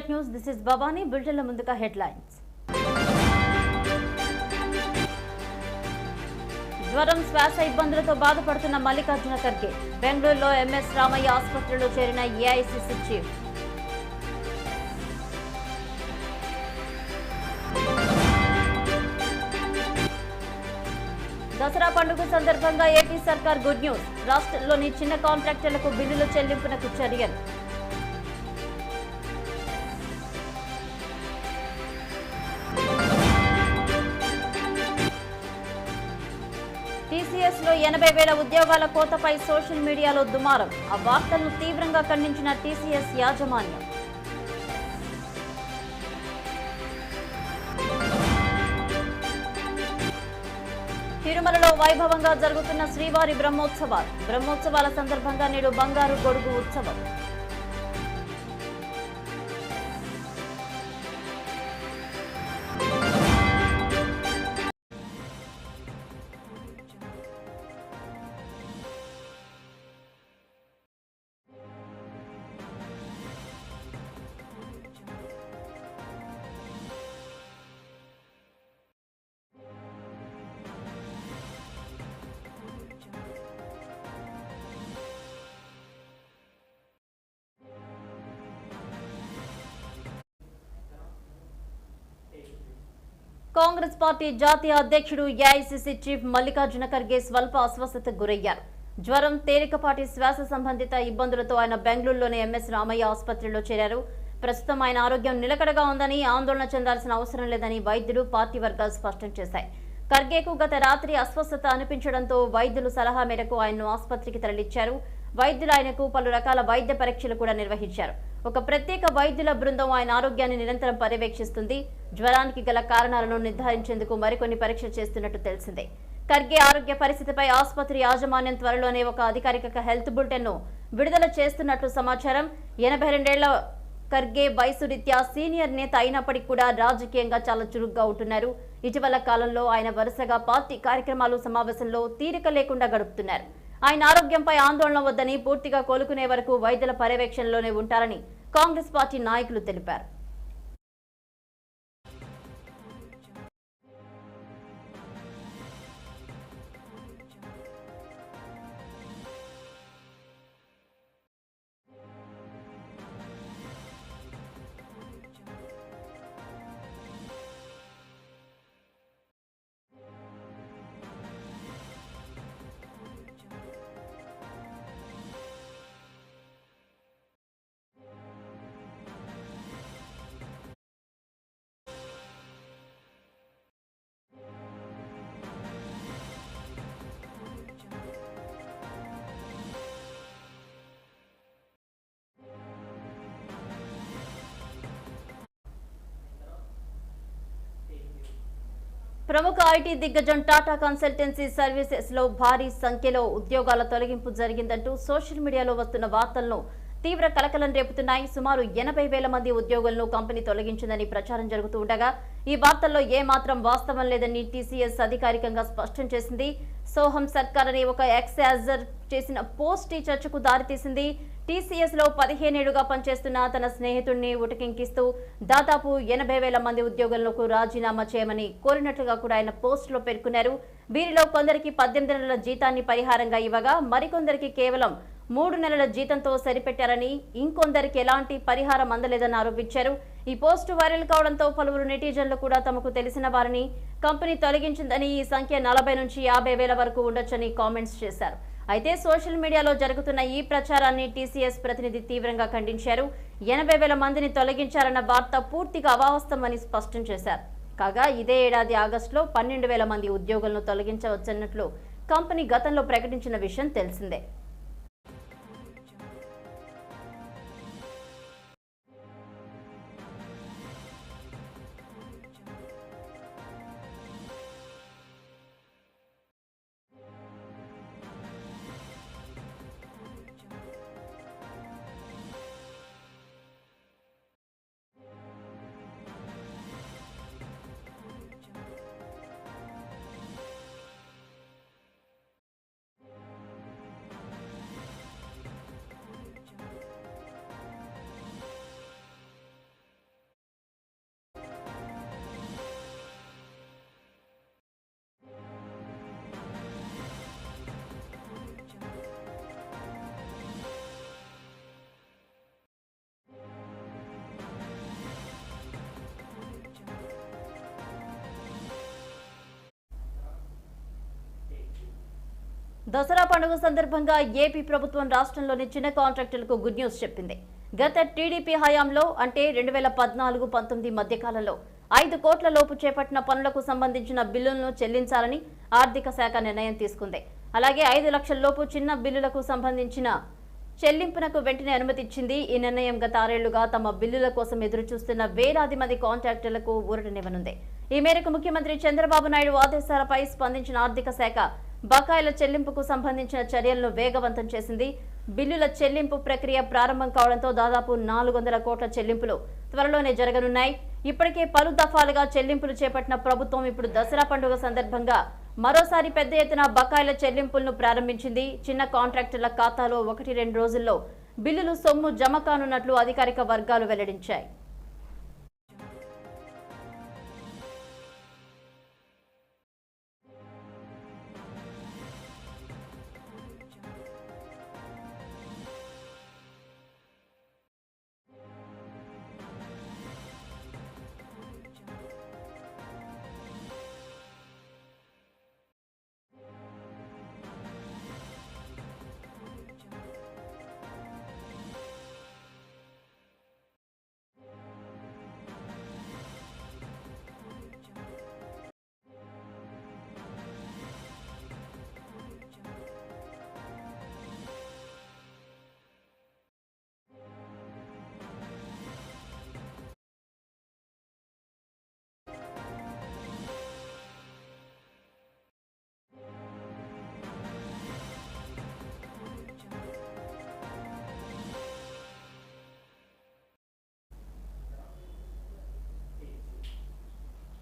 Welcome news this is Bhavani బులెటిన్ల ముందుగా headlines జ్వరం శ్వాస ఇబ్బందులతో బాధపడుతున్న మల్లికార్జున ఖర్గే. బెంగళూరులో ఎంఎస్ రామయ్య ఆసుపత్రిలో చేరిన ఏఐసిసి చీఫ్. దసరా పండుగ సందర్భంగా ఏపీ సర్కార్ గుడ్ న్యూస్. రాష్ట్రంలోని చిన్న కాంట్రాక్టర్లకు బిల్లుల చెల్లింపునకు చర్యలు. రాష్ట్రంలో ఎనభై వేల ఉద్యోగాల కోతపై సోషల్ మీడియాలో దుమారం. ఆ వార్తలను తీవ్రంగా ఖండించిన టీసీఎస్ యాజమాన్యం. తిరుమలలో వైభవంగా జరుగుతున్న శ్రీవారి బ్రహ్మోత్సవాలు. బ్రహ్మోత్సవాల సందర్భంగా నేడు బంగారు గొడుగు ఉత్సవం. కాంగ్రెస్ పార్టీ జాతీయ అధ్యక్షుడు ఏఐసిసి చీఫ్ మల్లికార్జున ఖర్గే స్వల్ప అస్వస్థతకు గురయ్యారు. జ్వరం తేలికపాటి శ్వాస సంబంధిత ఇబ్బందులతో ఆయన బెంగళూరులోని ఎంఎస్ రామయ్య ఆసుపత్రిలో చేరారు. ప్రస్తుతం ఆయన ఆరోగ్యం నిలకడగా ఉందని ఆందోళన చెందాల్సిన అవసరం లేదని వైద్యులు పార్టీ వర్గాలు స్పష్టం చేశాయి. ఖర్గేకు గత రాత్రి అస్వస్థత అనిపించడంతో వైద్యులు సలహా మేరకు ఆయన్ను ఆసుపత్రికి తరలించారు. వైద్యులు ఆయనకు పలు రకాల వైద్య పరీక్షలు కూడా నిర్వహించారు. ఒక ప్రత్యేక వైద్యుల బృందం ఆయన ఆరోగ్యాన్ని నిరంతరం పర్యవేక్షిస్తుంది. జ్వరానికి గల కారణాలను నిర్ధారించేందుకు మరికొన్ని పరీక్షలు చేస్తున్నట్టు తెలిసిందే. ఖర్గే ఆరోగ్య పరిస్థితిపై ఆసుపత్రి యాజమాన్యం త్వరలోనే ఒక అధికారిక హెల్త్ బులెటిన్ను విడుదల చేస్తున్నట్లు సమాచారం. ఎనభై రెండేళ్ళ ఖర్గే వయసు రీత్యా సీనియర్ నేత అయినప్పటికీ కూడా రాజకీయంగా చాలా చురుగ్గా ఉంటున్నారు. ఇటీవల కాలంలో ఆయన వరుసగా పార్టీ కార్యక్రమాలు సమావేశంలో తీరిక లేకుండా గడుపుతున్నారు. ఆయన ఆరోగ్యంపై ఆందోళన వద్దని పూర్తిగా కోలుకునే వరకు వైద్యుల పర్యవేక్షణలోనే ఉంటారని కాంగ్రెస్ పార్టీ నాయకులు తెలిపారు. ప్రముఖ ఐటీ దిగ్గజం టాటా కన్సల్టెన్సీ సర్వీసెస్లో భారీ సంఖ్యలో ఉద్యోగాల తొలగింపు జరిగిందంటూ సోషల్ మీడియాలో వస్తున్న వార్తలను తీవ్ర కలకలం రేపుతున్నాయి. సుమారు ఎనభై వేల మంది ఉద్యోగులను కంపెనీ తొలగించిందని ప్రచారం జరుగుతూ ఉండగా ఈ వార్తల్లో ఏ మాత్రం వాస్తవం లేదని టీసీఎస్ అధికారికంగా స్పష్టం చేసింది. సోహం సర్కార్ అనే ఒక ఎక్సాజర్ చేసిన పోస్ట్ ఈ చర్చకు దారితీసింది. టీసీఎస్లో పదిహేనేళ్ళుగా పనిచేస్తున్న తన స్నేహితుడిని ఉటకింకిస్తూ దాదాపు ఎనభై వేల మంది ఉద్యోగులకు రాజీనామా చేయమని కోరినట్లుగా కూడా ఆయన పోస్టులో పేర్కొన్నారు. వీరిలో కొందరికి పద్దెనిమిది నెలల జీతాన్ని పరిహారంగా ఇవ్వగా మరికొందరికి కేవలం మూడు నెలల జీతంతో సరిపెట్టారని ఇంకొందరికి ఎలాంటి పరిహారం అందలేదని ఆరోపించారు ఈ పోస్టు వైరల్ కావడంతో పలువురు నెటిజన్లు కూడా తమకు తెలిసిన వారిని కంపెనీ తొలగించిందని ఈ సంఖ్య నలభై నుంచి యాభై వేల వరకు ఉండొచ్చని కామెంట్స్ చేశారు. అయితే సోషల్ మీడియాలో జరుగుతున్న ఈ ప్రచారాన్ని టీసీఎస్ ప్రతినిధి తీవ్రంగా ఖండించారు. ఎనభై వేల మందిని తొలగించారన్న వార్త పూర్తిగా అవాస్తవమని స్పష్టం చేశారు. కాగా ఇదే ఏడాది ఆగస్టులో పన్నెండు వేల మంది ఉద్యోగులను తొలగించవచ్చన్నట్లు కంపెనీ గతంలో ప్రకటించిన విషయం తెలిసిందే. దసరా పండుగ సందర్భంగా ఏపీ ప్రభుత్వం రాష్ట్రంలోని చిన్న కాంట్రాక్టులకు గుడ్ న్యూస్ చెప్పింది. గత టీడీపీ హయాంలో అంటే రెండు వేల పద్నాలుగు పంతొమ్మిది మధ్యకాలంలో ఐదు కోట్ల లోపు చేపట్టిన పనులకు సంబంధించిన బిల్లులను చెల్లించాలని ఆర్థిక శాఖ నిర్ణయం తీసుకుంది. అలాగే ఐదు లక్షల లోపు చిన్న బిల్లులకు సంబంధించిన చెల్లింపునకు వెంటనే అనుమతి ఇచ్చింది ఈ నిర్ణయం గత ఆరేళ్ళుగా తమ బిల్లుల కోసం ఎదురు చూస్తున్న వేలాది మంది కాంట్రాక్టర్లకు ఊరటనివ్వనుంది ఈ మేరకు ముఖ్యమంత్రి చంద్రబాబు నాయుడు ఆదేశాలపై స్పందించిన ఆర్థిక శాఖ బకాయిల చెల్లింపుకు సంబంధించిన చర్యలను వేగవంతం చేసింది. బిల్లుల చెల్లింపు ప్రక్రియ ప్రారంభం కావడంతో దాదాపు నాలుగు వందల కోట్ల చెల్లింపులు త్వరలోనే జరగనున్నాయి. ఇప్పటికే పలు దఫాలుగా చెల్లింపులు చేపట్టిన ప్రభుత్వం ఇప్పుడు దసరా పండుగ సందర్భంగా మరోసారి పెద్ద ఎత్తున బకాయిల చెల్లింపులను ప్రారంభించింది. చిన్న కాంట్రాక్టర్ల ఖాతాలో ఒకటి రెండు రోజుల్లో బిల్లులు సొమ్ము జమ కానున్నట్లు అధికారిక వర్గాలు వెల్లడించాయి.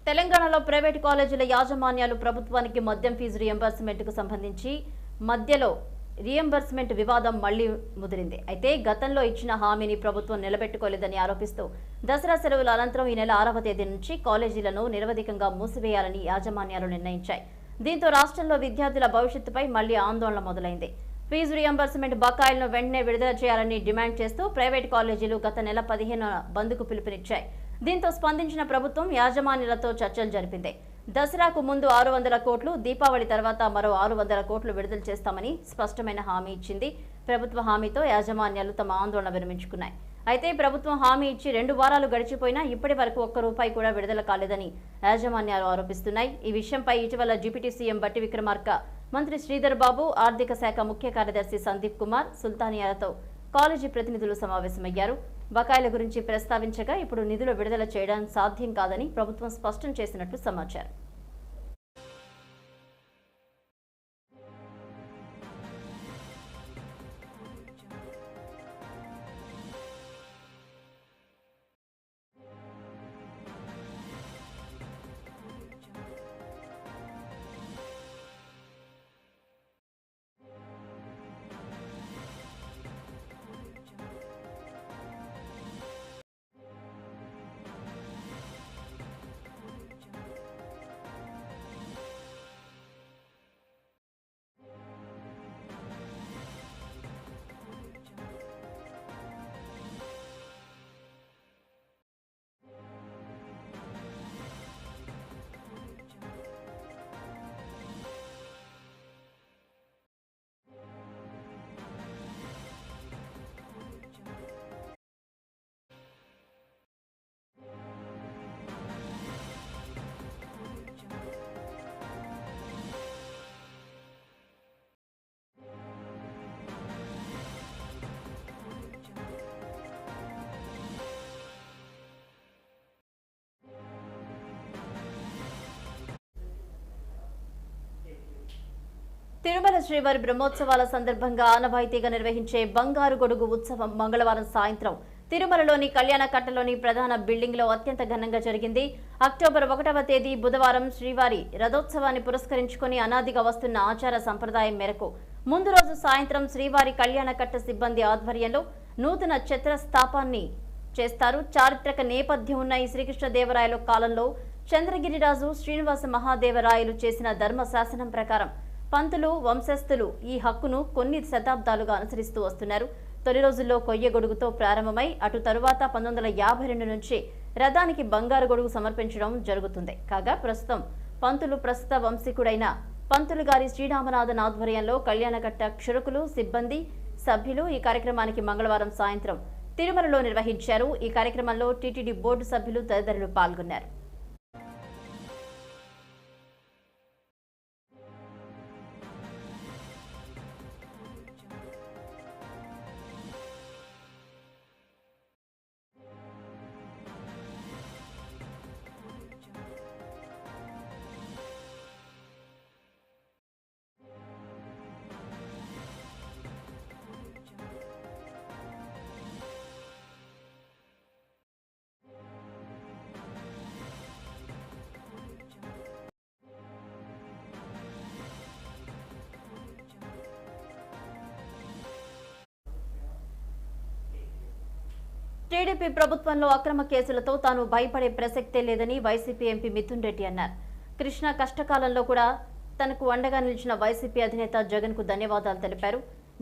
తెలంగాణలో ప్రైవేటు కాలేజీల యాజమాన్యాలు ప్రభుత్వానికి మద్యం ఫీజు రియంబర్స్మెంట్కు సంబంధించి మధ్యలో రియంబర్స్మెంట్ వివాదం మళ్ళీ ముదిరింది. అయితే గతంలో ఇచ్చిన హామీని ప్రభుత్వం నిలబెట్టుకోలేదని ఆరోపిస్తూ దసరా సెలవుల అనంతరం ఈ నెల ఆరవ తేదీ నుంచి కాలేజీలను నిరవధికంగా మూసివేయాలని యాజమాన్యాలు నిర్ణయించాయి. దీంతో రాష్ట్రంలో విద్యార్థుల భవిష్యత్తుపై మళ్ళీ ఆందోళన మొదలైంది. ఫీజు రియంబర్స్మెంట్ బకాయిలను వెంటనే విడుదల చేయాలని డిమాండ్ చేస్తూ ప్రైవేట్ కాలేజీలు గత నెల పదిహేను బంద్కు పిలుపునిచ్చాయి. దీంతో స్పందించిన ప్రభుత్వం యాజమాన్యాలతో చర్చలు జరిపింది. దసరాకు ముందు ఆరు వందల కోట్లు దీపావళి తర్వాత మరో ఆరు వందల కోట్లు విడుదల చేస్తామని స్పష్టమైన హామీ ఇచ్చింది. ప్రభుత్వ హామీతో యాజమాన్యాలు తమ ఆందోళన విరమించుకున్నాయి. అయితే ప్రభుత్వం హామీ ఇచ్చి రెండు వారాలు గడిచిపోయినా ఇప్పటి వరకు ఒక్క రూపాయి కూడా విడుదల కాలేదని యాజమాన్యాలు ఆరోపిస్తున్నాయి. ఈ విషయంపై ఇటీవల డిప్యూటీ సీఎం బట్టి విక్రమార్క మంత్రి శ్రీధర్ బాబు ఆర్థిక శాఖ ముఖ్య కార్యదర్శి సందీప్ కుమార్ సుల్తానియాలతో కాలేజీ ప్రతినిధులు సమావేశమయ్యారు. బకాయిల గురించి ప్రస్తావించగా ఇప్పుడు నిధులు విడుదల చేయడం సాధ్యం కాదని ప్రభుత్వం స్పష్టం చేసినట్లు సమాచారం. తిరుమల శ్రీవారి బ్రహ్మోత్సవాల సందర్భంగా ఆనవాయితీగా నిర్వహించే బంగారు గొడుగు ఉత్సవం మంగళవారం సాయంత్రం. తిరుమలలోని కళ్యాణ కట్టలోని ప్రధాన బిల్డింగ్లో అత్యంత ఘనంగా జరిగింది. అక్టోబర్ ఒకటవ తేదీ బుధవారం శ్రీవారి రథోత్సవాన్ని పురస్కరించుకొని అనాదిగా వస్తున్న ఆచార సంప్రదాయం మేరకు ముందు రోజు సాయంత్రం శ్రీవారి కళ్యాణకట్ట సిబ్బంది ఆధ్వర్యంలో నూతన చిత్రస్థాపాన్ని చేస్తారు. చారిత్రక నేపథ్యం ఉన్న ఈ శ్రీకృష్ణదేవరాయల కాలంలో చంద్రగిరిరాజు శ్రీనివాస మహాదేవరాయలు చేసిన ధర్మ శాసనం ప్రకారం పంతులు వంశస్థులు ఈ హక్కును కొన్ని శతాబ్దాలుగా అనుసరిస్తూ వస్తున్నారు. తొలి రోజుల్లో కొయ్య గొడుగుతో ప్రారంభమై అటు తరువాత పంతొమ్మిది వందల యాభై రెండు నుంచి రథానికి బంగారు గొడుగు సమర్పించడం జరుగుతుంది. కాగా ప్రస్తుతం పంతులు ప్రస్తుత వంశీకుడైన పంతులు గారి శ్రీరామనాథన్ ఆధ్వర్యంలో కళ్యాణకట్ట క్షురకులు సిబ్బంది సభ్యులు ఈ కార్యక్రమానికి మంగళవారం సాయంత్రం తిరుమలలో నిర్వహించారు. ఈ కార్యక్రమంలో టీటీడీ బోర్డు సభ్యులు తదితరులు పాల్గొన్నారు. టీడీపీ ప్రభుత్వంలో అక్రమ కేసులతో తాను భయపడే ప్రసక్తే లేదని వైసీపీ ఎంపీ మిథున్ రెడ్డి అన్నారు. కృష్ణ కష్టకాలంలో కూడా తనకు అండగా నిలిచిన వైసీపీ అధినేత జగన్కు ధన్యవాదాలు తెలిపారు.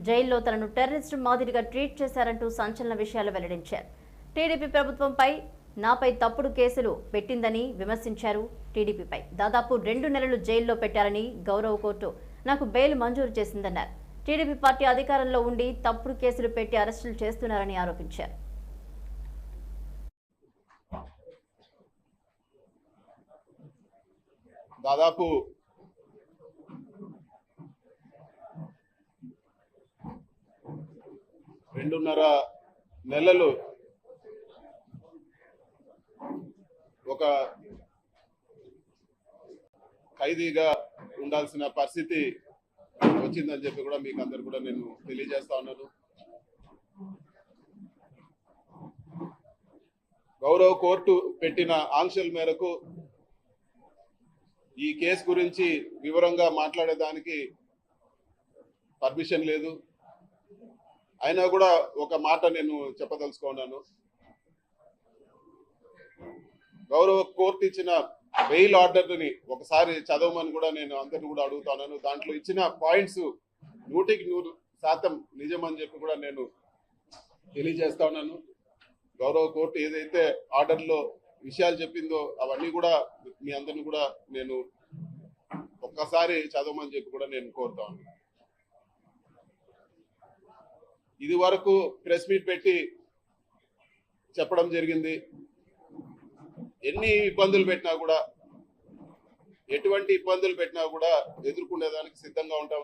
జైల్లో తనను టెర్రరిస్ట్ మాదిరిగా ట్రీట్ చేశారంటూ సంచలన విషయాలు వెల్లడించారు. టీడీపీ ప్రభుత్వంపై నాపై తప్పుడు కేసులు పెట్టిందని విమర్శించారు టీడీపీపై. దాదాపు రెండు నెలలు జైల్లో పెట్టారని గౌరవ కోర్టు నాకు బెయిల్ మంజూరు చేసిందన్నారు. టీడీపీ పార్టీ అధికారంలో ఉండి తప్పుడు కేసులు పెట్టి అరెస్టులు చేస్తున్నారని ఆరోపించారు. దాదాపు రెండున్నర నెలలు ఒక ఖైదీగా ఉండాల్సిన పరిస్థితి వచ్చిందని చెప్పి కూడా మీకు అందరు కూడా నేను తెలియజేస్తా ఉన్నాను. గౌరవ కోర్టు పెట్టిన ఆంక్షల మేరకు ఈ కేసు గురించి వివరంగా మాట్లాడేదానికి పర్మిషన్ లేదు. అయినా కూడా ఒక మాట నేను చెప్పదలుచుకున్నాను. గౌరవ కోర్టు ఇచ్చిన బెయిల్ ఆర్డర్ని ఒకసారి చదవమని కూడా నేను అందరిని కూడా అడుగుతున్నాను దాంట్లో ఇచ్చిన పాయింట్స్ నూటికి నూరు శాతం నిజమని చెప్పి కూడా నేను తెలియజేస్తా ఉన్నాను. గౌరవ కోర్టు ఏదైతే ఆర్డర్లో విషయాలు చెప్పిందో అవన్నీ కూడా మీ అందరిని కూడా నేను ఒక్కసారి చదవమని చెప్పి కూడా నేను కోరుతా ఉన్నాను. ఇది వరకు ప్రెస్ మీట్ పెట్టి చెప్పడం జరిగింది. ఎన్ని ఇబ్బందులు పెట్టినా కూడా ఎటువంటి ఇబ్బందులు పెట్టినా కూడా ఎదుర్కొనేదానికి సిద్ధంగా ఉంటాం.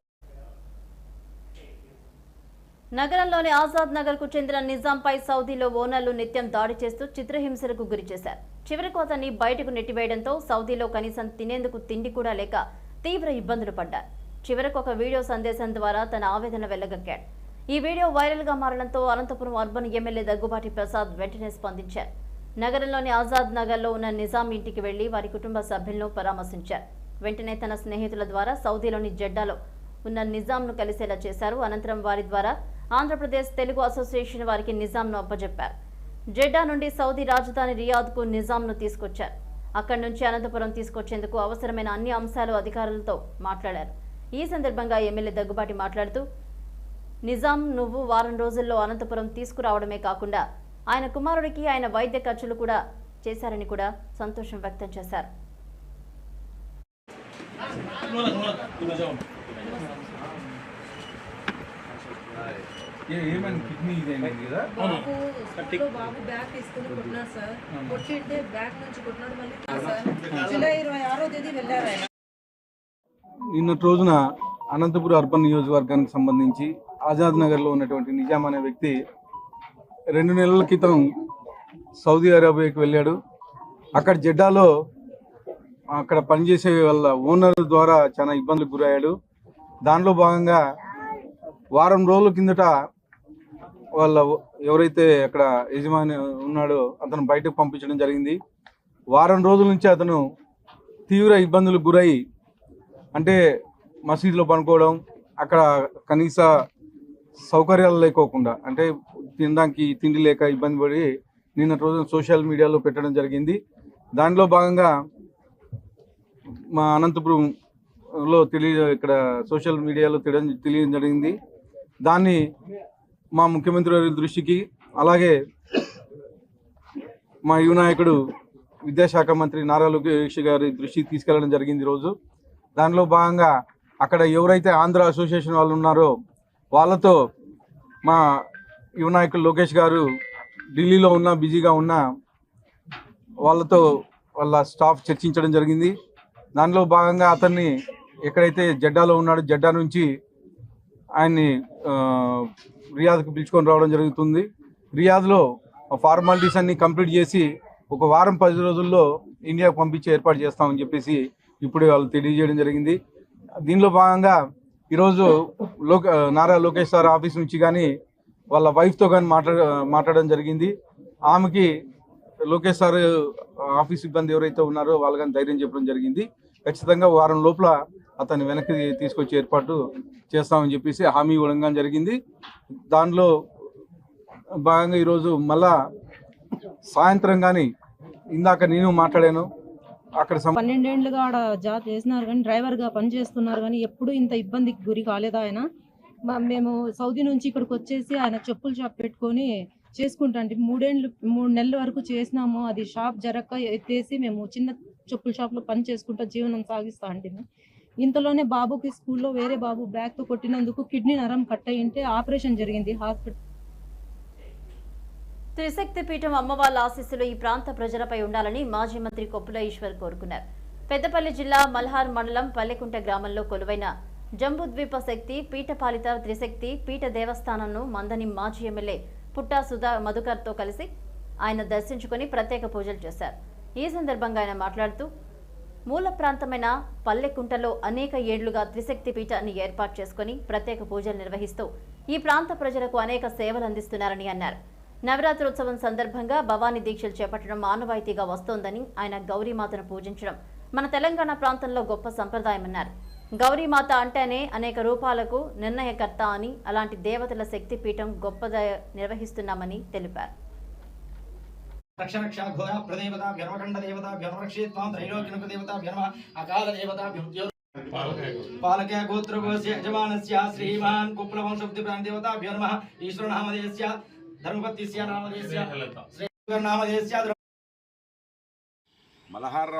నగరంలోని ఆజాద్ నగర్కు చెందిన నిజాంపై సౌదీలో ఓనర్లు నిత్యం దాడి చేస్తూ చిత్రహింసలకు గురి చేశారు. చివరకు అతన్ని బయటకు నెట్టివేయడంతో సౌదీలో కనీసం తినేందుకు తిండి కూడా లేక తీవ్ర ఇబ్బందులు పడ్డారు. చివరకు ఒక వీడియో సందేశం ద్వారా తన ఆవేదన వెళ్ళగక్కాడు ఈ వీడియో వైరల్గా మారడంతో అనంతపురం అర్బన్ ఎమ్మెల్యే దగ్గుబాటి ప్రసాద్ వెంటనే స్పందించారు. నగరంలోని ఆజాద్ నగర్లో ఉన్న నిజాం ఇంటికి వెళ్ళి వారి కుటుంబ సభ్యులను పరామర్శించారు. వెంటనే తన స్నేహితుల ద్వారా సౌదీలోని జెడ్డాలో ఉన్న నిజాంను కలిసేలా చేశారు. అనంతరం వారి ద్వారా ఆంధ్రప్రదేశ్ తెలుగు అసోసియేషన్ వారికి నిజాంను అప్పజెప్పారు. జెడ్డా నుండి సౌదీ రాజధాని రియాద్కు నిజాంను తీసుకొచ్చారు. అక్కడి నుంచి అనంతపురం తీసుకొచ్చేందుకు అవసరమైన అన్ని అంశాలు అధికారులతో మాట్లాడారు. ఈ సందర్భంగా ఎమ్మెల్యే దగ్గుబాటి మాట్లాడుతూ నిజాం నువ్వు వారం రోజుల్లో అనంతపురం తీసుకురావడమే కాకుండా ఆయన కుమారుడికి ఆయన వైద్య ఖర్చులు కూడా చేశారని కూడా సంతోషం వ్యక్తం చేశారు ఏ- ఏమైంది? కిడ్నీ ఇదైంది కదా? బాబు స్కూల్లో బాబు బ్యాగ్ తీసుకుని కొట్టినారు సార్. కొట్టింటే బ్యాగ్ నుంచి కొట్టినాడు మళ్ళీ సార్. జూలై ఇరవై ఆరో తేదీ వెళ్ళారు ఆయన. నిన్నటి రోజున అనంతపురం అర్బన్ నియోజకవర్గానికి సంబంధించి ఆజాద్ నగర్లో ఉన్నటువంటి నిజాం అనే వ్యక్తి రెండు నెలల క్రితం సౌదీ అరేబియాకి వెళ్ళాడు. అక్కడ జెడ్డాలో అక్కడ పనిచేసే వాళ్ళ ఓనర్ ద్వారా చాలా ఇబ్బందులకు గురయ్యాడు. దానిలో భాగంగా వారం రోజుల కిందట వాళ్ళ ఎవరైతే అక్కడ యజమాని ఉన్నాడో అతను బయటకు పంపించడం జరిగింది. వారం రోజుల నుంచి అతను తీవ్ర ఇబ్బందులకు గురై అంటే మసీదులో పనుకోవడం అక్కడ కనీస సౌకర్యాలు లేకోకుండా అంటే తినడానికి తిండి లేక ఇబ్బంది పడి నిన్న రోజు సోషల్ మీడియాలో పెట్టడం జరిగింది. దానిలో భాగంగా మా అనంతపురంలో తెలియ ఇక్కడ సోషల్ మీడియాలో తెలియ తెలియడం జరిగింది. దాన్ని మా ముఖ్యమంత్రి వారి దృష్టికి అలాగే మా యువ నాయకుడు విద్యాశాఖ మంత్రి నారా లోకేష్ గారి దృష్టికి తీసుకెళ్ళడం జరిగింది ఈరోజు. దానిలో భాగంగా అక్కడ ఎవరైతే ఆంధ్ర అసోసియేషన్ వాళ్ళు ఉన్నారో వాళ్ళతో మా యువ నాయకులు లోకేష్ గారు ఢిల్లీలో ఉన్న బిజీగా ఉన్న వాళ్ళతో వాళ్ళ స్టాఫ్ చర్చించడం జరిగింది. దానిలో భాగంగా అతన్ని ఎక్కడైతే జెడ్డాలో ఉన్నాడో జెడ్డా నుంచి ఆయన్ని రియాద్కి పిలుచుకొని రావడం జరుగుతుంది. రియాద్లో ఫార్మాలిటీస్ అన్ని కంప్లీట్ చేసి ఒక వారం పది రోజుల్లో ఇండియాకు పంపించి ఏర్పాటు చేస్తామని చెప్పేసి ఇప్పుడే వాళ్ళు తెలియజేయడం జరిగింది. దీనిలో భాగంగా ఈరోజు లోక నారా లోకేష్ సార్ ఆఫీస్ నుంచి కానీ వాళ్ళ వైఫ్తో కానీ మాట్లాడ మాట్లాడడం జరిగింది. ఆమెకి లోకేష్ సార్ ఆఫీస్ సిబ్బంది ఎవరైతే ఉన్నారో వాళ్ళు కానీ ధైర్యం చెప్పడం జరిగింది. ఖచ్చితంగా వారం లోపల అతన్ని వెనక్కి తీసుకొచ్చే ఏర్పాటు చేస్తామని చెప్పేసి హామీ ఇవ్వడం జరిగింది. దానిలో భాగంగా ఈరోజు మళ్ళా సాయంత్రం కానీ ఇందాక నేను మాట్లాడాను అక్కడ పన్నెండేళ్ళుగా ఆడ జాబ్ చేసినారు కానీ డ్రైవర్గా పని చేస్తున్నారు కానీ ఎప్పుడు ఇంత ఇబ్బందికి గురి కాలేదు ఆయన? మేము సౌదీ నుంచి ఇక్కడికి వచ్చేసి ఆయన చెప్పుల షాప్ పెట్టుకొని చేసుకుంటా అంటే మూడేండ్లు మూడు నెలల వరకు చేసినాము అది షాప్ జరగక ఎత్తేసి మేము చిన్న చెప్పుల షాప్లో పని చేసుకుంటా జీవనం సాగిస్తా అంటే ఇంతలోనే బాబుకి స్కూల్లో వేరే బాబు బ్యాగ్తో కొట్టినందుకు కిడ్నీ నరం కట్ అయ్యింటే ఆపరేషన్ జరిగింది హాస్పిటల్ త్రిశక్తి పీఠం అమ్మవార్ల ఆశీస్సులు ఈ ప్రాంత ప్రజలపై ఉండాలని మాజీ మంత్రి కొప్పుల ఈశ్వర్ కోరుకున్నారు. పెద్దపల్లి జిల్లా మల్హార్ మండలం పల్లెకుంట గ్రామంలో కొలువైన జంబుద్వీప శక్తి పీఠపాలిత త్రిశక్తి పీఠ దేవస్థానంను మందని మాజీ ఎమ్మెల్యే పుట్టా సుధా మధుకర్తో కలిసి ఆయన దర్శించుకుని ప్రత్యేక పూజలు చేశారు. ఈ సందర్భంగా ఆయన మాట్లాడుతూ మూల ప్రాంతమైన పల్లెకుంటలో అనేక ఏళ్ళుగా త్రిశక్తి పీఠాన్ని ఏర్పాటు చేసుకుని ప్రత్యేక పూజలు నిర్వహిస్తూ ఈ ప్రాంత ప్రజలకు అనేక సేవలు అందిస్తున్నారని అన్నారు. నవరాత్రోత్సవం సందర్భంగా భవానీ దీక్షలు చేపట్టడం ఆనవాయితీగా వస్తోందని ఆయన గౌరీమాతను పూజించడం మన తెలంగాణ ప్రాంతంలో గొప్ప సంప్రదాయమన్నారు గౌరీమాత అంటేనే అనేక రూపాలకు నిర్ణయకర్త అని అలాంటి దేవతల శక్తి పీఠం గొప్పద నిర్వహిస్తున్నామని తెలిపారు. రక్షరక్ష ఘోర ప్రదేవత భ్యర్మఖండ దేవత భ్యర్మక్షేత్వాం త్రైలోక్యనుక దేవత భ్యర్మ అకాల దేవత పాలక గోత్ర గోస్య యజమానస్య శ్రీమాన్ కుప్లవంశబ్ది ప్రాణ దేవత భ్యర్మ ఈశ్వర నామదేస్య ధర్మపతిస్య నామదేస్య శ్రీ నామదేస్య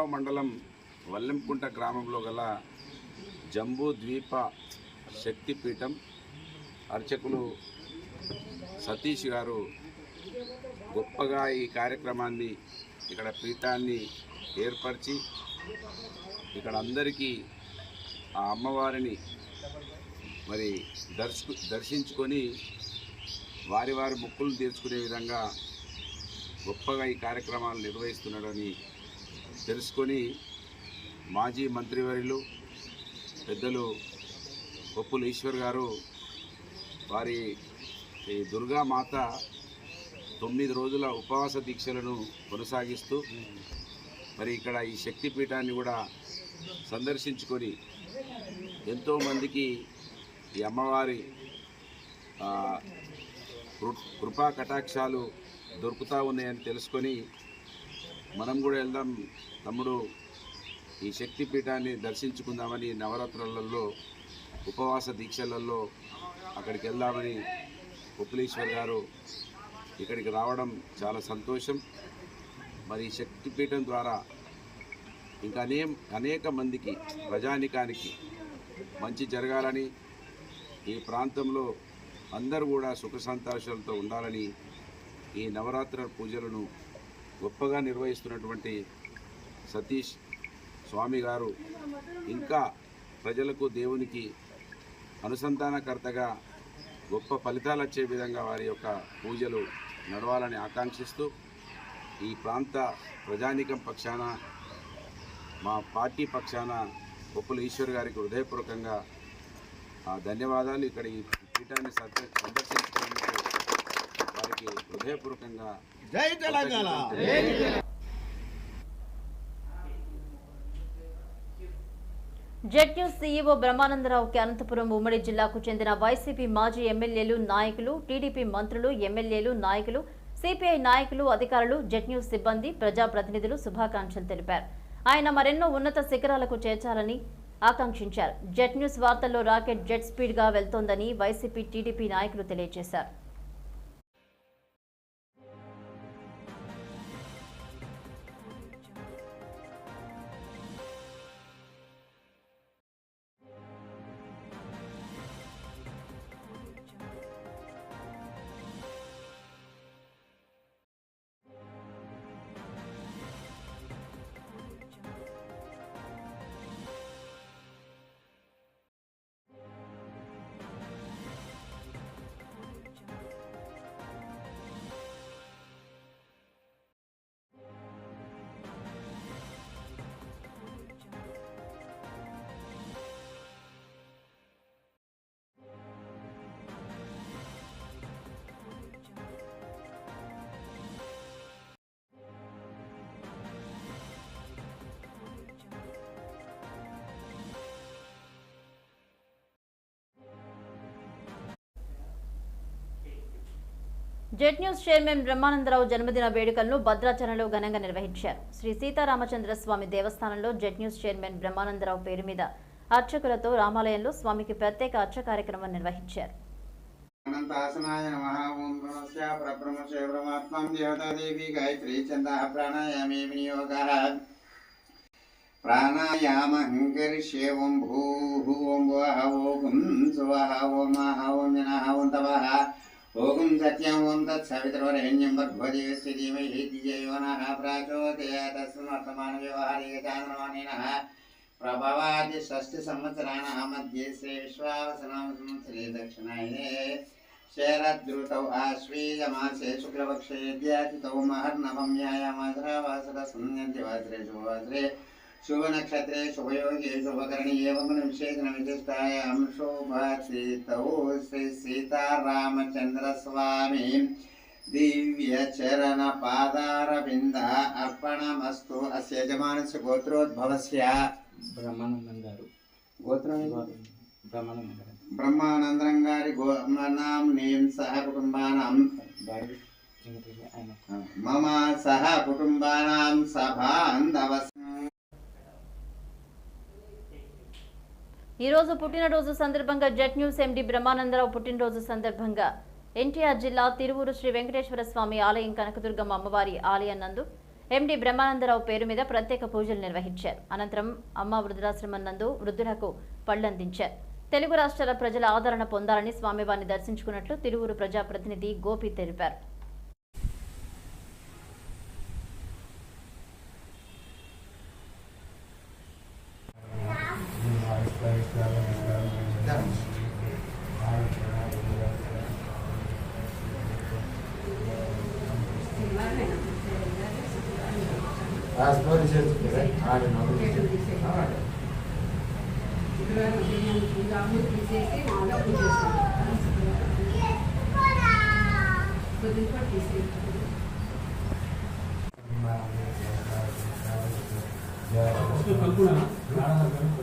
మండలం వల్లెంకుంట గ్రామంలో గల జంబూ ద్వీప శక్తిపీఠం అర్చకులు సతీష్ గారు గొప్పగా ఈ కార్యక్రమాన్ని ఇక్కడ పీఠాన్ని ఏర్పరిచి ఇక్కడ అందరికీ ఆ అమ్మవారిని మరి దర్శకు దర్శించుకొని వారి వారి ముక్కులు తీర్చుకునే విధంగా గొప్పగా ఈ కార్యక్రమాలు నిర్వహిస్తున్నాడని తెలుసుకొని మాజీ మంత్రివర్యులు పెద్దలు కొప్పులు ఈశ్వర్ గారు వారి ఈ దుర్గామాత తొమ్మిది రోజుల ఉపవాస దీక్షలను కొనసాగిస్తూ మరి ఇక్కడ ఈ శక్తిపీఠాన్ని కూడా సందర్శించుకొని ఎంతోమందికి ఈ అమ్మవారి కృ- కృపా కటాక్షాలు దొరుకుతూ ఉన్నాయని తెలుసుకొని మనం కూడా వెళ్దాం. తమ్ముడు ఈ శక్తి పీఠాన్ని దర్శించుకుందామని నవరాత్రులలో ఉపవాస దీక్షలలో అక్కడికి వెళ్దామని ఉప్పులీశ్వర్ గారు ఇక్కడికి రావడం చాలా సంతోషం. మరి శక్తిపీఠం ద్వారా ఇంకా అనే అనేక మందికి ప్రజానికానికి మంచి జరగాలని ఈ ప్రాంతంలో అందరూ కూడా సుఖ సంతోషాలతో ఉండాలని ఈ నవరాత్ర పూజలను గొప్పగా నిర్వహిస్తున్నటువంటి సతీష్ స్వామి గారు ఇంకా ప్రజలకు దేవునికి అనుసంధానకర్తగా గొప్ప ఫలితాలు వచ్చే విధంగా వారి యొక్క పూజలు నడవాలని ఆకాంక్షిస్తూ ఈ ప్రాంత ప్రజానికం పక్షాన మా పార్టీ పక్షాన గొప్పలు ఈశ్వర్ గారికి హృదయపూర్వకంగా ఆ ధన్యవాదాలు. ఇక్కడ ఈ పీఠాన్ని సంద- సందర్శించుకున్నందుకు వారికి హృదయపూర్వకంగా జై తెలంగాణ! జెడ్ న్యూస్ సీఈఓ బ్రహ్మానందరావుకి అనంతపురం ఉమ్మడి జిల్లాకు చెందిన వైసీపీ మాజీ ఎమ్మెల్యేలు నాయకులు టీడీపీ మంత్రులు ఎమ్మెల్యేలు నాయకులు సిపిఐ నాయకులు అధికారులు జెడ్ న్యూస్ సిబ్బంది ప్రజాప్రతినిధులు శుభాకాంక్షలు తెలిపారు. ఆయన మరెన్నో ఉన్నత శిఖరాలకు చేర్చాలని ఆకాంక్షించారు. జెడ్ న్యూస్ వార్తల్లో రాకెట్ జెట్ స్పీడ్గా వెళ్తోందని వైసీపీ టీడీపీ నాయకులు తెలియజేశారు. జెడ్ న్యూస్ చైర్మన్ బ్రహ్మానందరావు జన్మదిన వేడుకలను భద్రాచలంలో ఘనంగా నిర్వహించారు. శ్రీ సీతారామచంద్ర స్వామి దేవస్థానంలో జెట్ న్యూస్ చైర్మన్ బ్రహ్మానందరావు పేరు మీద అర్చకులతో రామాలయంలో స్వామికి ప్రత్యేక అర్చ కార్యక్రమం నిర్వహించారు. ప్రాణాయామం ఓం ఓం ఓం ఓం ఓం ఓం ओम सत्यम ओम तत्सवितरवरहिण्यं भगवदेवस्य धीमहि हि धियो नः प्रचोदयात् तस्मात्मानव्यवहारिकचान्द्रमाणिनः प्रभवादि षष्टिसंवत्सराणः मध्ये श्री विश्वावसनाम संवत्सरे दक्षिणाये शरद्रुतौ आश्वीजमासे शुक्लपक्षे द्यातितौ महर्नवम्यायामासरा वासर संयन्ति वासरे शुभवासरे। శుభనక్షత్రే శుభయోగే శుభకరణి ఏవం విశేషణ విశిష్టాయాం శ్రీ సీతారామచంద్ర స్వామి దివ్య చరణ పాదారవింద అర్పణమస్తు. అస్య యజమానస్య గోత్రోద్భవస్య. బ్రహ్మానందం గారు. గోత్రం బ్రహ్మానందం గారు. బ్రహ్మానందరం గారి గోనాం సహ కుటుంబానాం. మమ సహ కుటుంబానాం సభాంధవస్ ఈ రోజు పుట్టినరోజు సందర్భంగా జెట్ న్యూస్ ఎండి బ్రహ్మానందరావు పుట్టినరోజు సందర్భంగా ఎన్టీఆర్ జిల్లా తిరువూరు శ్రీ వెంకటేశ్వర స్వామి ఆలయం కనకదుర్గమ్మ అమ్మవారి ఆలయం నందు ఎండి బ్రహ్మానందరావు పేరు మీద ప్రత్యేక పూజలు నిర్వహించారు. అనంతరం అమ్మ వృద్ధాశ్రమం నందు వృద్ధులకు పళ్ళందించారు తెలుగు రాష్ట్రాల ప్రజల ఆదరణ పొందాలని స్వామివారిని దర్శించుకున్నట్లు తిరువురు ప్రజాప్రతినిధి గోపి తెలిపారు. research there, right? I don't know. Research. All right. उसको कल्पना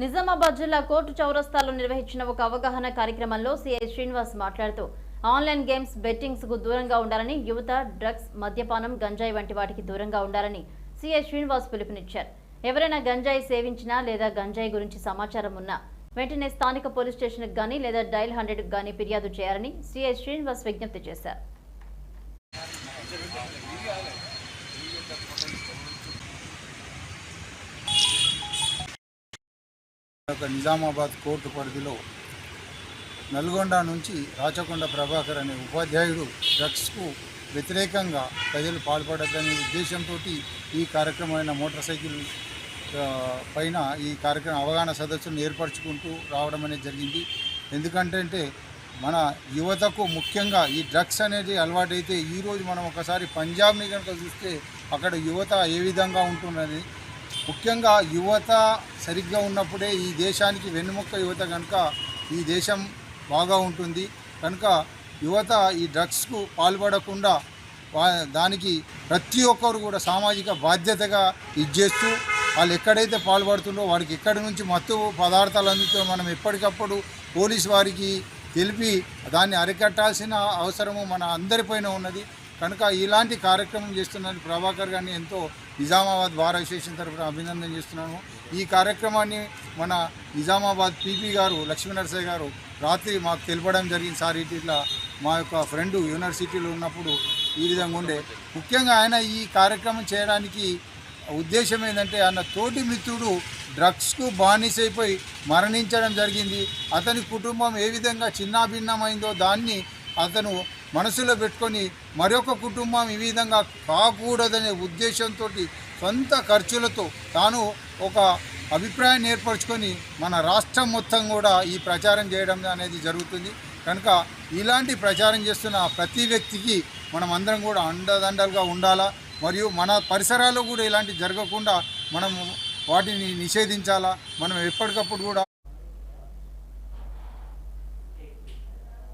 నిజామాబాద్ జిల్లా కోర్టు చౌరస్తాలో నిర్వహించిన ఒక అవగాహన కార్యక్రమంలో సిఐ శ్రీనివాస్ మాట్లాడుతూ ఆన్లైన్ గేమ్స్ బెట్టింగ్స్కు దూరంగా ఉండాలని యువత డ్రగ్స్ మద్యపానం గంజాయి వంటి వాటికి దూరంగా ఉండాలని సిఐ శ్రీనివాస్ పిలుపునిచ్చారు. ఎవరైనా గంజాయి సేవించినా లేదా గంజాయి గురించి సమాచారం ఉన్నా వెంటనే స్థానిక పోలీస్ స్టేషన్కు గానీ లేదా డైల్ హండ్రెడ్కు గానీ ఫిర్యాదు చేయాలని సిఐ శ్రీనివాస్ విజ్ఞప్తి చేశారు. ఒక నిజామాబాద్ కోర్టు పరిధిలో నల్గొండ నుంచి రాచకొండ ప్రభాకర్ అనే ఉపాధ్యాయుడు డ్రగ్స్కు వ్యతిరేకంగా ప్రజలు పాల్పడద్దనే ఉద్దేశంతో ఈ కార్యక్రమమైన మోటార్ సైకిల్ పైన ఈ కార్యక్రమం అవగాహన సదస్సును ఏర్పరచుకుంటూ రావడం అనేది జరిగింది. ఎందుకంటే మన యువతకు ముఖ్యంగా ఈ డ్రగ్స్ అనేది అలవాటైతే ఈరోజు మనం ఒకసారి పంజాబ్ని కనుక చూస్తే అక్కడ యువత ఏ విధంగా ఉంటున్నది ముఖ్యంగా యువత సరిగ్గా ఉన్నప్పుడే ఈ దేశానికి వెన్నుముక్క యువత కనుక ఈ దేశం బాగా ఉంటుంది. కనుక యువత ఈ డ్రగ్స్కు పాల్పడకుండా వా- దానికి ప్రతి ఒక్కరు కూడా సామాజిక బాధ్యతగా ఇచ్చేస్తూ వాళ్ళు ఎక్కడైతే పాల్పడుతుండో వారికి ఎక్కడి నుంచి మత్తు పదార్థాలు అందుతో మనం ఎప్పటికప్పుడు పోలీస్ వారికి తెలిపి దాన్ని అరికట్టాల్సిన అవసరము మన అందరిపైన ఉన్నది. కనుక ఇలాంటి కార్యక్రమం చేస్తున్న ప్రభాకర్ గారిని ఎంతో నిజామాబాద్ బార్ అసోసియేషన్ తరఫున అభినందన చేస్తున్నాను. ఈ కార్యక్రమాన్ని మన నిజామాబాద్ పీపీ గారు లక్ష్మీనరసయ్య గారు రాత్రి మాకు తెలపడం జరిగింది సార్. ఇట్లా మా యొక్క ఫ్రెండ్ యూనివర్సిటీలో ఉన్నప్పుడు ఈ విధంగా ఉండే. ముఖ్యంగా ఆయన ఈ కార్యక్రమం చేయడానికి ఉద్దేశం ఏంటంటే ఆయన తోటి మిత్రుడు డ్రగ్స్కు బానిసైపోయి మరణించడం జరిగింది. అతని కుటుంబం ఏ విధంగా చిన్నాభిన్నమైందో దాన్ని అతను మనసులో పెట్టుకొని మరొక కుటుంబం ఈ విధంగా కాకూడదనే ఉద్దేశంతో సొంత ఖర్చులతో తాను ఒక అభిప్రాయాన్ని ఏర్పరచుకొని మన రాష్ట్రం మొత్తం కూడా ఈ ప్రచారం చేయడం అనేది జరుగుతుంది. కనుక ఇలాంటి ప్రచారం చేస్తున్న ప్రతి వ్యక్తికి మనం అందరం కూడా అండదండలుగా ఉండాలా? మరియు మన పరిసరాల్లో కూడా ఇలాంటి జరగకుండా మనం వాటిని నిషేధించాలా? మనం ఎప్పటికప్పుడు కూడా